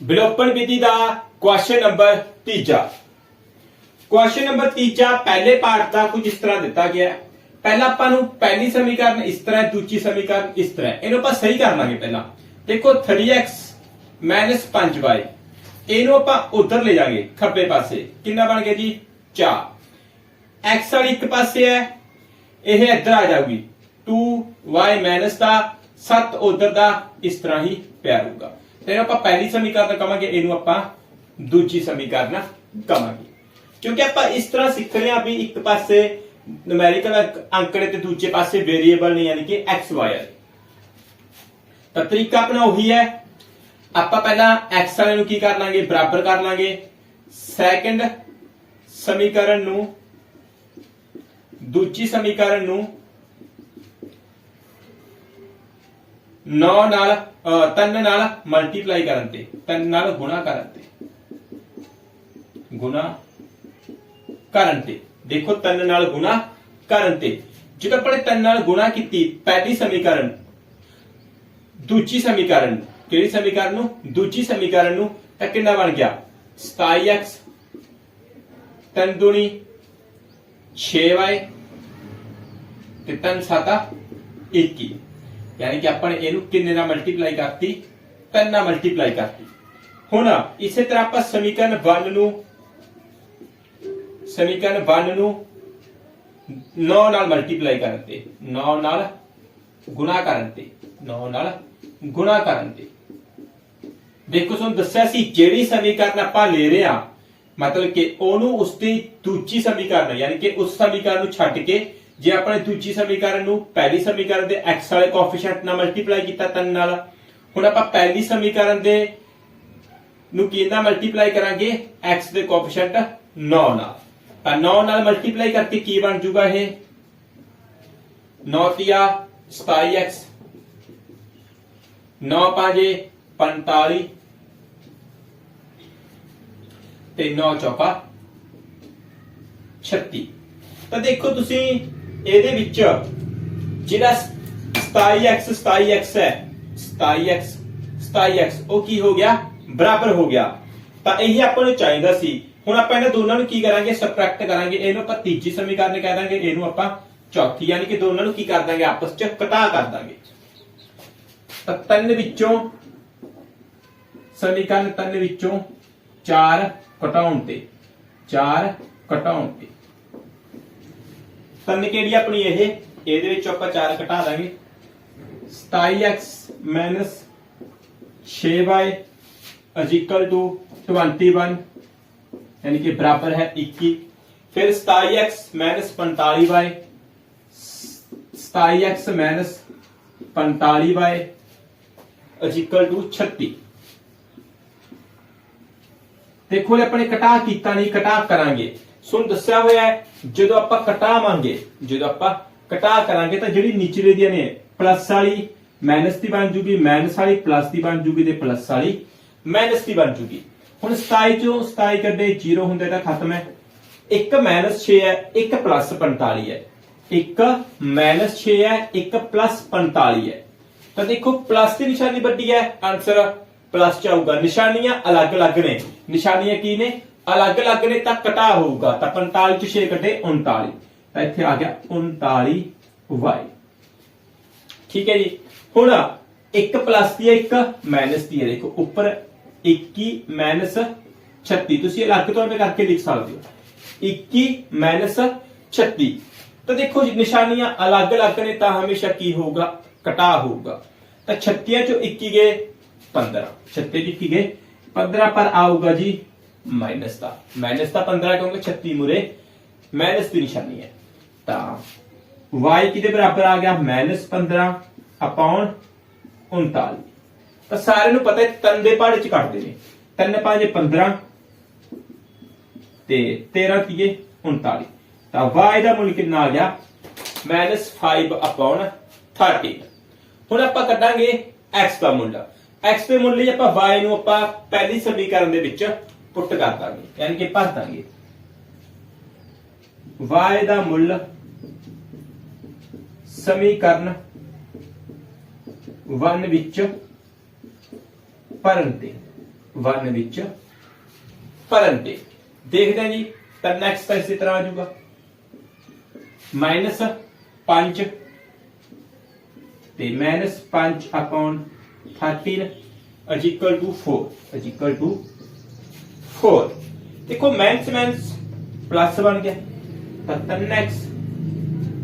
ਵਿਲੋਪਨ ਵਿਧੀ ਦਾ question number ਤੀਜਾ। ਕੁਐਸਚਨ ਨੰਬਰ ਤੀਜਾ, ਪਹਿਲੇ ਪਾਰਟ ਦਾ ਕੁਝ ਇਸ ਤਰ੍ਹਾਂ ਦਿੱਤਾ ਗਿਆ ਪਹਿਲਾਂ ਆਪਾਂ ਨੂੰ ਪਹਿਲੀ ਸਮੀਕਰਨ ਇਸ ਤਰ੍ਹਾਂ ਦੂਜੀ ਸਮੀਕਰਨ ਇਸ ਤਰ੍ਹਾਂ ਇਹਨੂੰ ਆਪਾਂ ਸਹੀ ਕਰ ਲਾਂਗੇ ਪਹਿਲਾਂ। ਦੇਖੋ 3x 5y ਇਹਨੂੰ ਆਪਾਂ ਉਧਰ ਲੈ ਜਾਾਂਗੇ, ਖੱਬੇ ਪਾਸੇ। ਕਿੰਨਾ ਬਣ ਗਿਆ ਜੀ? 4 x ਵਾਲੀ ਇੱਕ ਪਾਸੇ ਹੈ। ਇਹ ਇੱਧਰ ਆ ਜਾਊਗੀ। 2y ਦਾ 7 ਉਧਰ ਦਾ ਇਸ ਤਰ੍ਹਾਂ ਹੀ ਪਿਆ ਰਹੂਗਾ ਤੇ ਆਪਾਂ ਪਹਿਲੀ ਸਮੀਕਰਨ ਕਵਾਂਗੇ, ਇਹਨੂੰ ਆਪਾਂ ਦੂਜੀ ਸਮੀਕਰਨ ਕਵਾਂਗੇ। ਕਿਉਂਕਿ ਆਪਾਂ ਇਸ ਤਰ੍ਹਾਂ ਸਿੱਖ ਰਹੇ ਵੀ ਇੱਕ ਪਾਸੇ ਨੂਮੈਰੀਕਲ ਅੰਕੜੇ ਤੇ ਦੂਜੇ ਪਾਸੇ ਵੇਰੀਏਬਲ ਨੇ, ਯਾਨੀ ਕਿ x, y ਤਾਂ ਤਰੀਕਾ ਆਪਣਾ ਉਹੀ ਹੈ। ਆਪਾਂ ਪਹਿਲਾਂ x ਵਾਲੇ ਨੂੰ ਕੀ ਕਰ ਲਾਂਗੇ? ਬਰਾਬਰ ਕਰ ਲਾਂਗੇ। ਸੈਕੰਡ ਸਮੀਕਰਨ ਨੂੰ, ਦੂਜੀ ਸਮੀਕਰਨ ਨੂੰ 9 ਨਾਲ 3 ਨਾਲ ਮਲਟੀਪਲਾਈ ਕਰਨ ਤੇ 3 ਨਾਲ ਗੁਣਾ ਕਰਨ ਤੇ। ਗੁਣਾ ਕਰਨ ਤੇ। ਦੇਖੋ 3 ਨਾਲ ਗੁਣਾ ਕਰਨ ਤੇ। ਜਦੋਂ ਆਪਾਂ 3 ਨਾਲ ਗੁਣਾ ਕੀਤੀ, ਪਹਿਲੀ ਸਮੀਕਰਨ, ਦੂਜੀ ਸਮੀਕਰਨ, ਕਿਹੜੀ ਸਮੀਕਰਨ ਨੂੰ? ਦੂਜੀ ਸਮੀਕਰਨ ਨੂੰ ਤਾਂ ਕਿੰਨਾ ਬਣ ਗਿਆ? 27x 3 ਦੁਣੀ 6y ਤੇ 3 ਸਾਤਾ 21 ਯਾਨੀ ਕਿ ਆਪਾਂ ਨੇ ਇਹਨੂੰ ਕਿੰਨੇ ਨਾਲ ਮਲਟੀਪਲਾਈ ਕਰਤੀ? 3 ਨਾਲ ਮਲਟੀਪਲਾਈ ਕਰਤੀ। ਹੁਣ ਇਸੇ ਤਰ੍ਹਾਂ ਆਪਾਂ ਸਮੀਕਰਨ 1 ਨੂੰ, ਸਮੀਕਰਨ 1 ਨੂੰ 9 ਨਾਲ ਮਲਟੀਪਲਾਈ ਕਰਨ ਤੇ 9 ਨਾਲ ਗੁਣਾ ਕਰਨ ਤੇ 9 ਨਾਲ ਗੁਣਾ ਕਰਨ ਤੇ। ਦੇਖੋ, ਤੁਹਾਨੂੰ ਦੱਸਿਆ ਸੀ ਜਿਹੜੀ ਸਮੀਕਰਨ ਆਪਾਂ ਲੈ ਰਹੇ ਆ ਮਤਲਬ ਕਿ ਉਹਨੂੰ ਉਸ ਦੀ ਦੂਜੀ ਸਮੀਕਰਨ, ਯਾਨੀ ਕਿ ਉਸ ਸਮੀਕਰਨ ਨੂੰ ਛੱਡ ਕੇ ਜੇ ਆਪਣੇ ਦੂਜੀ ਸਮੀਕਰਨ ਨੂੰ ਪਹਿਲੀ ਸਮੀਕਰਨ ਦੇ x ਵਾਲੇ ਕੋਐਫੀਸ਼ੀਐਂਟ ਨਾਲ ਮਲਟੀਪਲਾਈ ਕੀਤਾ 3 ਨਾਲ, ਹੁਣ ਆਪਾਂ ਪਹਿਲੀ ਸਮੀਕਰਨ ਦੇ ਨੂੰ ਕੀ ਮਲਟੀਪਲਾਈ ਕਰਾਂਗੇ? x ਦੇ ਕੋਐਫੀਸ਼ੀਐਂਟ 9 ਨਾਲ। ਤਾਂ 9 ਨਾਲ ਮਲਟੀਪਲਾਈ ਕਰਕੇ ਕੀ ਬਣ ਜੂਗਾ ਇਹ? 9 ਤੀਆ 27x 9 ਪਾਂਜੇ 45 ਤੇ 9 ਚੌਕਾ 36 ਤਾਂ ਦੇਖੋ ਤੁਸੀਂ ਇਹਦੇ ਵਿੱਚ ਜਿਹੜਾ 27x 27x ਹੈ 27x 27x ਉਹ ਕੀ ਹੋ ਗਿਆ? ਬਰਾਬਰ ਹੋ ਗਿਆ। ਤਾਂ ਇਹ ਆਪਾਂ ਨੂੰ ਚਾਹੀਦਾ ਸੀ। ਹੁਣ ਆਪਾਂ ਇਹਨਾਂ ਦੋਨਾਂ ਨੂੰ ਕੀ ਕਰਾਂਗੇ? ਸਬਟ੍ਰੈਕਟ ਕਰਾਂਗੇ। ਇਹਨੂੰ ਆਪਾਂ ਤੀਜੀ ਸਮੀਕਰਨ ਕਹਿ ਦਾਂਗੇ। ਇਹਨੂੰ ਆਪਾਂ ਚੌਥੀ ਯਾਨੀ ਕਿ ਦੋਨਾਂ ਨੂੰ ਕੀ ਕਰ ਦਾਂਗੇ? ਆਪਸ ਚ ਘਟਾ ਕਰ ਦਾਂਗੇ। ਤਾਂ ਤਿੰਨ ਵਿੱਚੋਂ ਸਮੀਕਰਨ ਤਿੰਨ ਵਿੱਚੋਂ 4 ਘਟਾਉਣ ਤੇ 4 ਘਟਾਉਣ ਤੇ। ਕੰਨ ਕਿਹੜੀ ਆਪਣੀ ਇਹ, ਇਹਦੇ ਵਿੱਚ ਆਪਾਂ ਚਾਰ ਘਟਾ ਦਾਂਗੇ। 27x 6y 21 ਯਾਨੀ ਕਿ ਬਰਾਬਰ ਹੈ 21 ਫਿਰ 27x 45y 27x 45y 36 ਦੇਖੋ ਲੈ ਆਪਣੇ ਘਟਾ ਕੀਤਾ ਨਹੀਂ ਘਟਾ ਕਰਾਂਗੇ। ਸੁਣ, ਦੱਸਿਆ ਹੋਇਆ ਹੈ, ਜਦੋਂ ਆਪਾਂ ਕਟਾਵਾਂਗੇ ਜਦੋਂ ਆਪਾਂ ਕਟਾ ਕਰਾਂਗੇ ਤਾਂ ਜਿਹੜੀ ਨਿਚਲੇ ਦੀਆਂ ਨੇ ਪਲੱਸ ਵਾਲੀ ਮਾਈਨਸ ਦੀ ਬਣ ਜੂਗੀ ਮਾਈਨਸ ਵਾਲੀ ਪਲੱਸ ਦੀ ਬਣ ਜੂਗੀ ਤੇ ਪਲੱਸ ਵਾਲੀ ਮਾਈਨਸ ਦੀ ਬਣ ਜੂਗੀ। ਹੁਣ 27 ਚੋਂ 27 ਕੱਢੇ 0 ਹੁੰਦੇ ਤਾਂ ਖਤਮ ਹੈ। 1 6 ਹੈ 1 ਪਲੱਸ 45 ਹੈ। 1 ਮਾਈਨਸ 6 ਹੈ 1 ਪਲੱਸ 45 ਹੈ। ਤਾਂ ਦੇਖੋ ਪਲੱਸ ਦੀ ਨਿਸ਼ਾਨੀ ਵੱਡੀ ਹੈ। ਆਨਸਰ ਪਲੱਸ ਚ ਆਊਗਾ। ਨਿਸ਼ਾਨੀਆਂ ਅਲੱਗ-ਅਲੱਗ ਨੇ। ਨਿਸ਼ਾਨੀਆਂ ਕੀ ਨੇ? ਅਲੱਗ-ਅਲੱਗ ਨੇ ਤਾਂ ਘਟਾ ਹੋਊਗਾ, ਤਾਂ 45 ਚ 6 ਕੱਢੇ 39 ਤਾਂ ਇੱਥੇ ਆ ਗਿਆ 39 ਠੀਕ ਹੈ ਜੀ। ਹੁਣ 1 ਪਲੱਸ ਦੀ ਹੈ 1 ਮਾਈਨਸ ਦੀ ਹੈ। ਦੇਖੋ, ਉੱਪਰ 21 ਮਾਈਨਸ 36 ਤੁਸੀਂ ਅਲੱਗ ਤੌਰ ਤੇ ਕਰਕੇ ਲਿਖ ਸਕਦੇ ਹੋ। 21 ਮਾਈਨਸ 36 ਤਾਂ ਦੇਖੋ ਜੀ, ਨਿਸ਼ਾਨੀਆਂ ਅਲੱਗ-ਅਲੱਗ ਨੇ, ਤਾਂ ਹਮੇਸ਼ਾ ਕੀ ਹੋਊਗਾ? ਘਟਾ ਹੋਊਗਾ। ਤਾਂ 36 ਚੋਂ 21 ਗਏ 15 36 ਚ ਕੀ ਗਏ 15 ਪਰ ਆਊਗਾ ਜੀ ਮਾਈਨਸ ਦਾ। ਮਾਈਨਸ ਦਾ 15 ਕਿਉਂਕਿ 36 ਮੁਰੇ। ਮਾਈਨਸ ਦੀ ਨਿਸ਼ਾਨੀ ਹੈ। ਤਾਂ y ਕਿਹਦੇ ਬਰਾਬਰ ਆ ਗਿਆ? 15 ਅਪੌਨ 39 ਤਾਂ ਸਾਰਿਆਂ ਨੂੰ ਪਤਾ ਹੈ ਤਿੰਨ ਦੇ ਪਹਾੜੇ ਚ ਕੱਟਦੇ ਨੇ। 3 5 15 ਤੇ 13 ਤੀਏ 39 ਤਾਂ y ਦਾ ਮੁੱਲ ਕਿੰਨਾ ਆ ਗਿਆ? ਮਾਈਨਸ 5 ਅਪਾਉਣ 30 ਹੁਣ ਆਪਾਂ ਕੱਢਾਂਗੇ x ਦਾ ਮੁੱਲ। x ਦੇ ਮੁੱਲ ਲਈ ਆਪਾਂ y ਨੂੰ ਆਪਾਂ ਪਹਿਲੀ ਸਮੀਕਰਨ ਦੇ ਵਿੱਚ ਪੁੱਟ ਕਰ ਦਾਂਗੇ, ਯਾਨੀ ਕਿ ਭਰ ਦਾਂਗੇ। y ਦਾ ਮੁੱਲ, ਸਮੀਕਰਨ 1 ਵਿੱਚ ਭਰਨ ਤੇ 1 ਵਿੱਚ ਭਰਨ ਤੇ। ਦੇਖਦੇ ਹਾਂ ਜੀ, ਤਾਂ ਨੈਕਸਟ ਤਾਂ ਇਸੇ ਤਰ੍ਹਾਂ ਆ ਜਾਊਗਾ। ਮਾਈਨਸ 5 ਤੇ ਮਾਈਨਸ 5 ਅਪਨ 13 is equal to 4 is equal to 4 ਦੇਖੋ ਮਾਈਨਸ ਮਾਈਨਸ ਪਲੱਸ ਬਣ ਗਿਆ ਤਾਂ 3x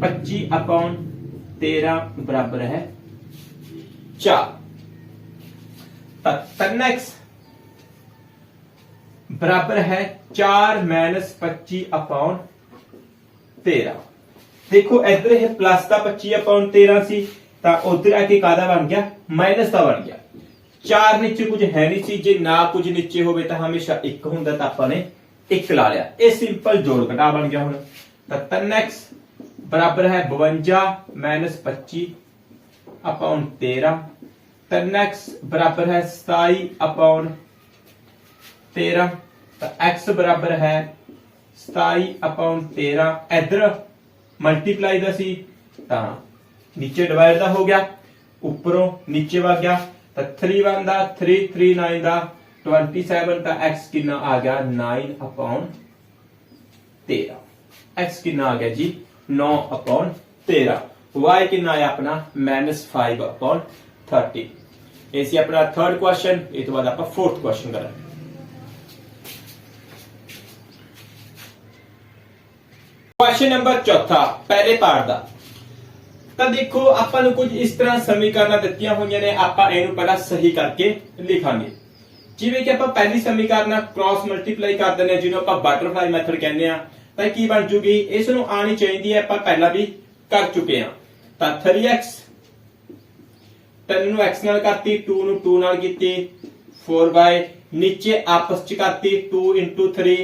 25 ਅਪਨ 13 ਬਰਾਬਰ ਹੈ 4 ਤਾਂ 3x ਬਰਾਬਰ ਹੈ 4 25 ਅਪਨ 13 ਦੇਖੋ ਇੱਧਰ ਇਹ ਪਲੱਸ ਦਾ 25 ਅਪਨ 13 ਸੀ ਤਾਂ ਉਧਰ ਆ ਕੇ ਕਾਦਾ ਬਣ ਗਿਆ ਮਾਈਨਸ ਦਾ ਬਣ ਗਿਆ ਚਾਰ ਨੀਚੇ ਕੁਝ ਹੈ ਨਹੀਂ ਸੀ, ਜੇ ਨਾ ਕੁਝ ਨੀਚੇ ਹੋਵੇ ਤਾਂ ਹਮੇਸ਼ਾ ਇੱਕ ਹੁੰਦਾ ਤਾਂ ਆਪਾਂ ਨੇ 1 ਲਾ ਲਿਆ। ਇਹ ਸਿੰਪਲ ਜੋੜ ਘਟਾ ਬਣ ਗਿਆ ਹੁਣ। ਤਾਂ 3x ਬਰਾਬਰ ਹੈ 52 25 ਅਪਨ 13 3x ਬਰਾਬਰ ਹੈ 27 ਅਪਨ 13 ਤਾਂ x ਬਰਾਬਰ ਹੈ 27 ਅਪਨ 13 ਇਧਰ ਮਲਟੀਪਲਾਈ ਦਾ ਸੀ, ਤਾਂ ਨੀਚੇ ਡਿਵਾਈਡ ਦਾ ਹੋ ਗਿਆ। ਉੱਪਰੋਂ ਨੀਚੇ ਵਾ ਗਿਆ। ਤਾਂ 3 1 ਦਾ 3 3 9 ਦਾ 27 ਤਾਂ x ਕਿੰਨਾ ਆ ਗਿਆ? 9 ਅਪਨ 13 x ਕਿੰਨਾ ਆ ਗਿਆ ਜੀ? 9 ਅਪਨ 13 y ਕਿੰਨਾ ਆਇਆ ਆਪਣਾ? -5 ਅਪਨ 30 ਇਹ ਸੀ ਆਪਣਾ ਥਰਡ ਕੁਐਸਚਨ ਇਹ ਤੋਂ ਬਾਅਦ ਆਪਾਂ ਫੋਰਥ ਕੁਐਸਚਨ ਕਰਾਂਗੇ। ਕੁਐਸਚਨ ਨੰਬਰ ਚੌਥਾ, ਪਹਿਲੇ ਪਾਰਟ ਦਾ। ਤਾਂ ਦੇਖੋ, ਆਪਾਂ ਨੂੰ ਕੁਝ ਇਸ ਤਰ੍ਹਾਂ ਸਮੀਕਰਨਾਂ ਦਿੱਤੀਆਂ ਹੋਈਆਂ ਨੇ, ਆਪਾਂ ਇਹਨੂੰ ਪਹਿਲਾਂ ਸਹੀ ਕਰਕੇ ਲਿਖਾਂਗੇ। ਜਿਵੇਂ ਕਿ ਆਪਾਂ ਪਹਿਲੀ ਸਮੀਕਰਨ ਕ੍ਰਾਸ ਮਲਟੀਪਲਾਈ ਕਰ ਦਿੰਦੇ ਹਾਂ, ਜਿਹਨੂੰ ਆਪਾਂ ਬਟਰਫਲਾਈ ਮੈਥਡ ਕਹਿੰਦੇ ਆ ਤਾਂ ਕੀ ਬਣ ਜੂਗੀ? ਇਸ ਨੂੰ ਆਣੀ ਚਾਹੀਦੀ ਹੈ, ਆਪਾਂ ਪਹਿਲਾਂ ਵੀ ਕਰ ਚੁੱਕੇ ਹਾਂ। ਤਾਂ 3x 3 ਨੂੰ x ਨਾਲ ਕਰਤੀ 2 ਨੂੰ 2 ਨਾਲ ਕੀਤੀ 4y ਨੀਚੇ ਆਪਸ ਚ ਕਰਤੀ 2 3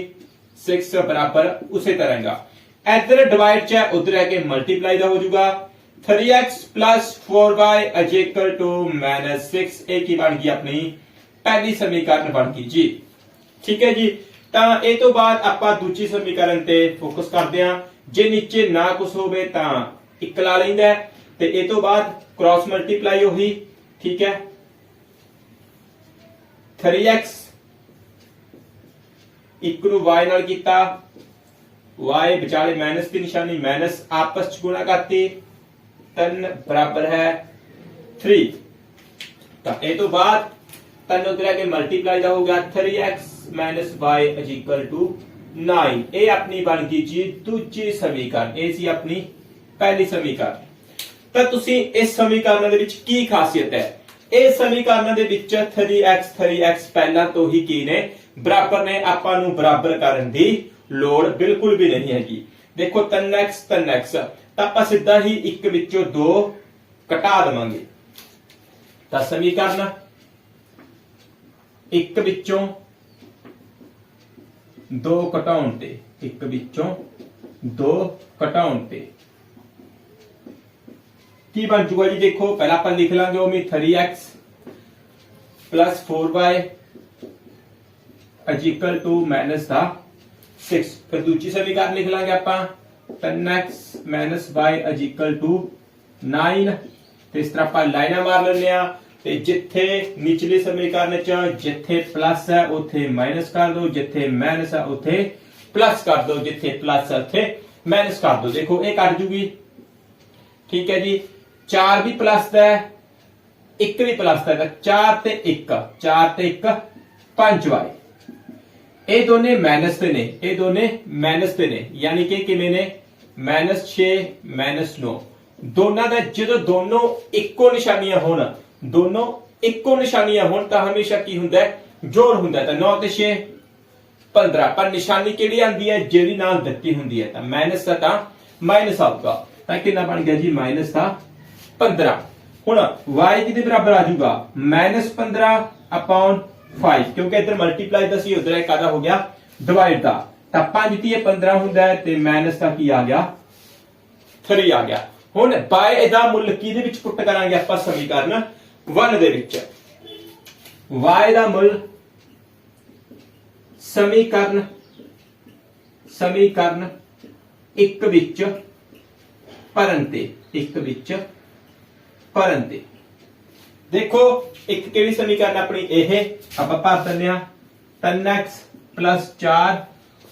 6 ਬਰਾਬਰ ਉਸੇ ਤਰ੍ਹਾਂ ਦਾ ਇੱਧਰ ਡਿਵਾਈਡ ਚ ਉਧਰ ਹੈ ਕਿ ਮਲਟੀਪਲਾਈ ਦਾ ਹੋ ਜਾਊਗਾ 3x 4y is equal to minus 6 ਇਹ ਕੀ ਬਣ ਗਈ ਆਪਣੀ? ਪਹਿਲੀ ਸਮੀਕਰਨ ਬਣ ਗਈ ਜੀ। ਠੀਕ ਹੈ ਜੀ। ਤਾਂ ਇਹ ਤੋਂ ਬਾਅਦ ਆਪਾਂ ਦੂਜੀ ਸਮੀਕਰਨ ਤੇ ਫੋਕਸ ਕਰਦੇ ਹਾਂ। ਜੇ ਨੀਚੇ ਨਾ ਕੁਝ ਹੋਵੇ ਤਾਂ ਇੱਕ ਲਾ ਲੈਂਦਾ ਤੇ ਇਹ ਤੋਂ ਬਾਅਦ ਕ੍ਰਾਸ ਮਲਟੀਪਲਾਈ ਉਹੀ, ਠੀਕ ਹੈ। 3x ਇੱਕ ਨੂੰ y ਨਾਲ ਕੀਤਾ। y ਵਿਚਾਲੇ ਮਾਈਨਸ ਦੀ ਨਿਸ਼ਾਨੀ ਮਾਈਨਸ ਆਪਸ ਚ ਗੁਣਾ ਕਰਤੀ। 3 ਬਰਾਬਰ ਹੈ 3 ਤਾਂ ਇਹ ਤੋਂ ਬਾਅਦ ਤਨ ਉਤਰਿਆ ਕੇ ਮਲਟੀਪਲਾਈ ਦਾ ਹੋਗਾ 3x y 9 ਇਹ ਆਪਣੀ ਬਣ ਗਈ ਜੀ ਦੂਜੀ ਸਮੀਕਰਨ। ਇਹ ਸੀ ਆਪਣੀ ਪਹਿਲੀ ਸਮੀਕਰਨ। ਤਾਂ ਤੁਸੀਂ ਇਸ ਸਮੀਕਰਨ ਦੇ ਵਿੱਚ ਕੀ ਖਾਸੀਅਤ ਹੈ? ਇਹ ਸਮੀਕਰਨ ਦੇ ਵਿੱਚ 3x 3x ਪਹਿਲਾਂ ਤੋਂ ਹੀ ਕੀ ਨੇ? ਬਰਾਬਰ ਨੇ। ਆਪਾਂ ਨੂੰ ਬਰਾਬਰ ਕਰਨ ਦੀ ਲੋੜ ਬਿਲਕੁਲ ਵੀ ਨਹੀਂ ਹੈਗੀ। ਦੇਖੋ 3x 3x ਤਾਂ ਆਪਾਂ ਸਿੱਧਾ ਹੀ ਇੱਕ ਵਿੱਚੋਂ ਦੋ ਘਟਾ ਦੇਵਾਂਗੇ। ਤਾਂ ਸਮੀਕਰਨ ਇੱਕ ਵਿੱਚੋਂ ਦੋ ਘਟਾਉਣ ਤੇ, ਇੱਕ ਵਿੱਚੋਂ ਦੋ ਘਟਾਉਣ ਤੇ। ਕੀ ਬਣ ਜੂਗਾ ਜੀ ਦੇਖੋ, ਪਹਿਲਾਂ ਆਪਾਂ ਲਿਖ ਲਾਂਗੇ ਉਹ ਮੀ 3x 4y is equal to minus ਦਾ 6 ਫਿਰ ਦੂਜੀ ਸਮੀਕਰਨ ਲਿਖ ਲਾਂਗੇ ਆਪਾਂ। 10x y 9 ਤੇ ਇਸ ਤਰ੍ਹਾਂ ਆਪਾਂ ਲਾਈਨਾਂ ਮਾਰ ਲੈਂਦੇ ਆ ਤੇ ਜਿੱਥੇ ਨਿਚਲੇ ਸਮੀਕਰਨ ਚ ਜਿੱਥੇ ਪਲੱਸ ਹੈ, ਉੱਥੇ ਮਾਈਨਸ ਕਰ ਦਿਓ। ਜਿੱਥੇ ਮਾਈਨਸ ਹੈ, ਉੱਥੇ ਪਲੱਸ ਕਰ ਦਿਓ। ਜਿੱਥੇ ਪਲੱਸ ਹੈ, ਉੱਥੇ ਮਾਈਨਸ ਕਰ ਦਿਓ। ਦੇਖੋ, ਇਹ ਕੱਟ ਜੂਗੀ। ਠੀਕ ਹੈ ਜੀ। 4 ਵੀ ਪਲੱਸ ਦਾ ਹੈ 1 ਵੀ ਪਲੱਸ ਦਾ ਹੈ। 4 ਤੇ 1 4 ਤੇ 1 5y ਇਹ ਦੋਨੇ ਮਾਈਨਸ ਤੇ ਨੇ, ਇਹ ਦੋਨੇ ਮਾਈਨਸ ਤੇ ਨੇ, ਯਾਨੀ ਕਿ ਕਿਵੇਂ ਨੇ? -6 -9 ਦੋਨਾਂ ਦਾ ਜਦੋਂ ਦੋਨੋਂ ਇੱਕੋ ਨਿਸ਼ਾਨੀਆਂ ਹੋਣ, ਦੋਨੋਂ ਇੱਕੋ ਨਿਸ਼ਾਨੀਆਂ ਹੋਣ ਤਾਂ ਹਮੇਸ਼ਾ ਕੀ ਹੁੰਦਾ ਜੋੜ ਹੁੰਦਾ ਤਾਂ 9 ਤੇ 6 15 ਪਰ ਨਿਸ਼ਾਨੀ ਕਿਹੜੀ ਆਂਦੀ ਹੈ? ਜਿਹੜੀ ਨਾਲ ਦਿੱਤੀ ਹੁੰਦੀ ਹੈ ਤਾਂ ਮਾਈਨਸ ਦਾ ਤਾਂ ਮਾਈਨਸ ਆਊਗਾ। ਤਾਂ ਕਿੰਨਾ ਬਣ ਗਿਆ ਜੀ? ਮਾਈਨਸ ਦਾ 15 ਹੁਣ y ਕਿਹਦੇ ਬਰਾਬਰ ਆ ਜਾਊਗਾ? -15 ਅਪਨ 5 ਕਿਉਂਕਿ ਇੱਧਰ ਮਲਟੀਪਲਾਈ ਦਾ ਸੀ, ਉਧਰ ਇਹ ਕਾਦਾ ਹੋ ਗਿਆ ਡਿਵਾਈਡ ਦਾ। ਤਾਂ 5 ਤੀਏ 15 ਹੁੰਦਾ ਹੈ ਤੇ ਮਾਈਨਸ ਦਾ ਕੀ ਆ ਗਿਆ? 3 ਆ ਗਿਆ। ਹੁਣ ਬਾਏ ਇਹਦਾ ਮੁੱਲ ਕਿਹਦੇ ਵਿੱਚ ਪੁੱਟ ਕਰਾਂਗੇ ਆਪਾਂ ਸਮੀਕਰਨ? 1 ਦੇ ਵਿੱਚ। y ਦਾ ਮੁੱਲ ਸਮੀਕਰਨ ਸਮੀਕਰਨ ਇੱਕ ਵਿੱਚ ਭਰਨ ਤੇ, ਇੱਕ ਵਿੱਚ ਭਰਨ ਤੇ। ਦੇਖੋ, ਇੱਕ ਕਿਹੜੀ ਸਮੀਕਰਨ ਆਪਣੀ? ਇਹ ਆਪਾਂ ਭਰ ਦਿੰਦੇ ਆ 3x 4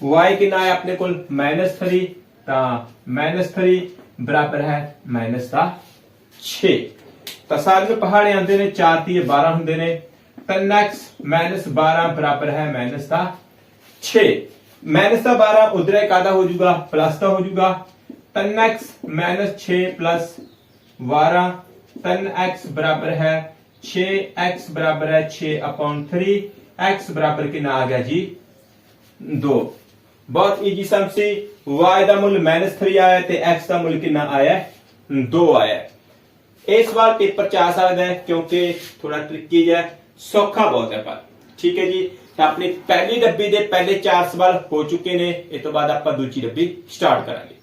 y ਕਿੰਨਾ ਹੈ ਆਪਣੇ ਕੋਲ? -3 ਤਾਂ -3 ਬਰਾਬਰ ਹੈ ਮਾਈਨਸ ਦਾ 6 ਤਾਂ ਸਾਰੇ ਪਹਾੜੇ ਆਉਂਦੇ ਨੇ 4 ਤੀਏ 12 ਹੁੰਦੇ ਨੇ। 3x 12 ਬਰਾਬਰ ਹੈ ਮਾਈਨਸ ਦਾ 6 ਮਾਈਨਸ ਦਾ 12 ਉਧਰੇ ਕਾਦਾ ਹੋ ਜਾਊਗਾ ਪਲੱਸ ਦਾ ਹੋ ਜਾਊਗਾ। 3x 6 12 3x ਬਰਾਬਰ ਹੈ 6x ਬਰਾਬਰ ਹੈ 6 upon 3 x ਬਰਾਬਰ ਕਿੰਨਾ ਆ ਗਿਆ ਜੀ? 2 ਬਹੁਤ ਈਜੀ ਸਮ ਸੀ। y ਦਾ ਮੁੱਲ -3 ਆਇਆ ਤੇ x ਦਾ ਮੁੱਲ ਕਿੰਨਾ ਆਇਆ? 2 ਆਇਆ। ਇਹ ਸਵਾਲ ਪੇਪਰ ਚ ਆ ਸਕਦਾ ਹੈ ਕਿਉਂਕਿ ਥੋੜਾ ਟ੍ਰਿਕੀ ਜਿਹਾ ਸੌਖਾ ਬਹੁਤ ਹੈ ਪਰ। ਠੀਕ ਹੈ ਜੀ? ਤਾਂ ਆਪਣੀ ਪਹਿਲੀ ਡੱਬੀ ਦੇ ਪਹਿਲੇ 4 ਸਵਾਲ ਹੋ ਚੁੱਕੇ ਨੇ। ਇਸ ਤੋਂ ਬਾਅਦ ਆਪਾਂ ਦੂਜੀ ਡੱਬੀ ਸਟਾਰਟ ਕਰਾਂਗੇ।